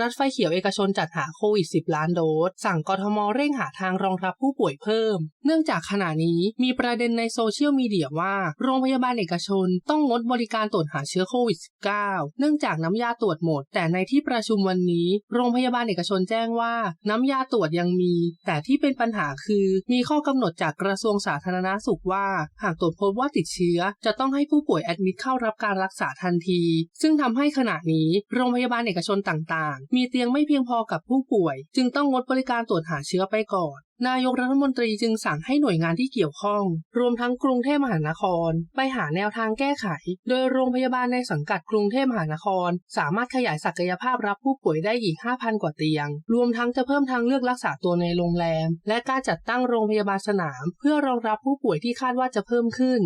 รัฐไฟเขียวเอกชนจัดหาโควิด 10 ล้านโดส สั่งกทมเร่งหาทางรองรับผู้ป่วยเพิ่ม เนื่องจากขณะนี้มีประเด็นในโซเชียลมีเดียว่า โรงพยาบาลเอกชนต้องงดบริการตรวจหาเชื้อโควิด -19 เนื่องจากน้ำยาตรวจหมด แต่ในที่ประชุมวันนี้ โรงพยาบาลเอกชนแจ้งว่า น้ำยาตรวจยังมี แต่ที่เป็นปัญหาคือ มีข้อกำหนดจากกระทรวงสาธารณาสุขว่า หากตรวจพบว่าติดเชื้อ จะต้องให้ผู้ป่วยแอดมิดเข้ารับการรักษาทันที ซึ่งทำให้ขณะนี้โรงพยาบาลเอกชนต่างมีเตียงไม่เพียงพอกับผู้ป่วย จึงต้องงดบริการตรวจหาเชื้อไปก่อน นายกรัฐมนตรีจึงสั่งให้หน่วยงานที่เกี่ยวข้อง รวมทั้งกรุงเทพมหานคร ไปหาแนวทางแก้ไข โดยโรงพยาบาลในสังกัดกรุงเทพมหานคร สามารถขยายศักยภาพรับผู้ป่วยได้อีก 5,000 กว่าเตียง รวมทั้งจะเพิ่มทางเลือกรักษาตัวในโรงแรม และการจัดตั้งโรงพยาบาลสนาม เพื่อรองรับผู้ป่วยที่คาดว่าจะเพิ่มขึ้น